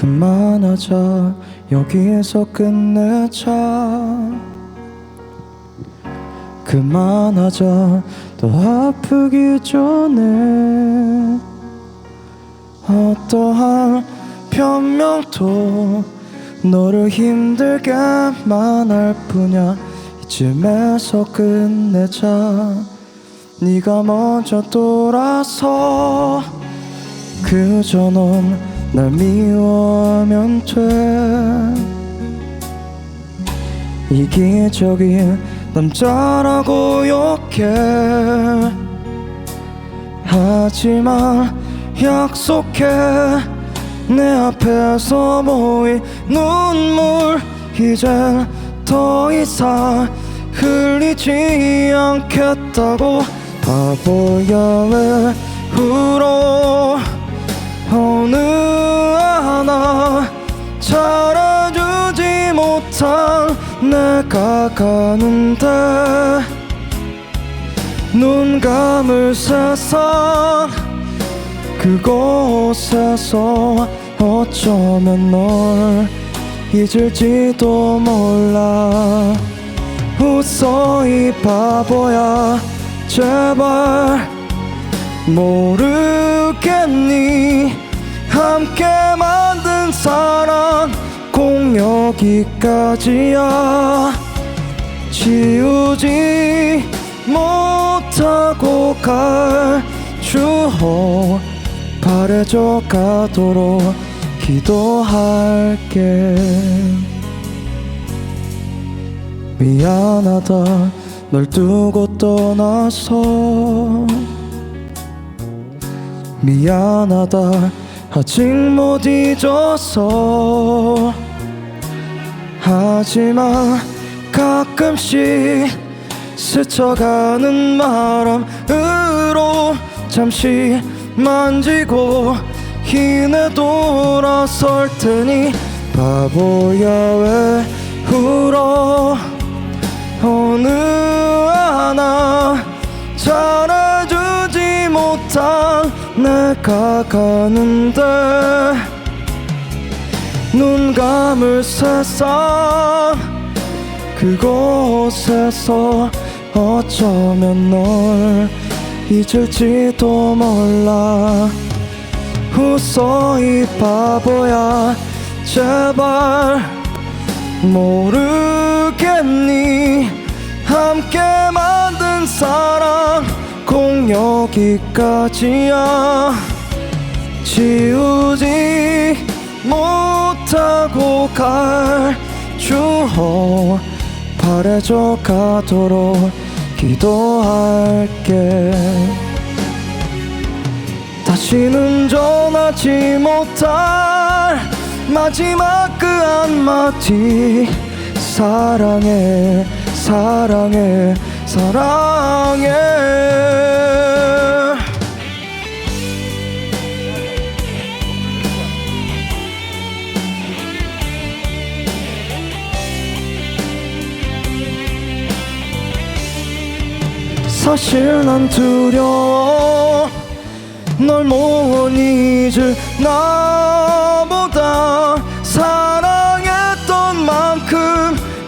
그만하자 여기에서 끝내자. 그만하자. 더 아프기 전에 어떠한 변명도 너를 힘들게만 할 뿐이야. 이쯤에서 끝내자. 네가 먼저 돌아서 그저 넌 날 미워하면 돼. 이기적인 남자라고 욕해. 하지만 약속해. 내 앞에서 모인 눈물 이젠 더 이상 흘리지 않겠다고 바보야 왜 울어? 어느 못한 내가 가는데 눈 감을 세상 그곳에서 어쩌면 널 잊을지도 몰라. 웃어 이 바보야 제발. 모르겠니? 함께 만든 사랑 꼭 여기까지야. 지우지 못하고 갈 추억 바래져 가도록 기도할게. 미안하다. 널 두고 떠나서. 미안하다. 아직 못 잊었어 하지만 가끔씩 스쳐가는 바람으로 잠시 만지고 힘내 돌아설 테니 바보야 왜 울어? 어느 하나 잘해주지 못한 내가 가는데 눈 감을 세상 그곳에서 어쩌면 널 잊을지도 몰라. 웃어 이 바보야 제발 모르겠니? 함께 만든 사랑 꼭 여기까지야. 지우 추억 바래져 가도록 기도할게. 다시는 전하지 못할 마지막 그 한마디. 사랑해 사랑해 사랑해 사실 난 두려워. 널못 잊을 나보다 사랑했던 만큼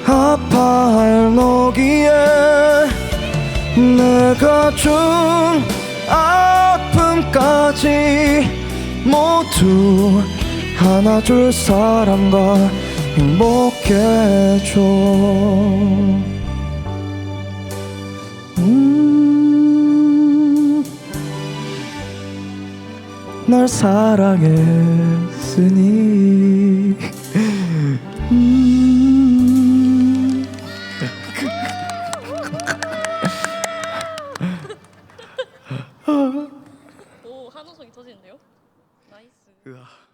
아파할 너기에 내가 준 아픔까지 모두 안아줄 사람과 행복해져 널 사랑했으니 음. 오 한호성이 터지는데요? 나이스. 으아.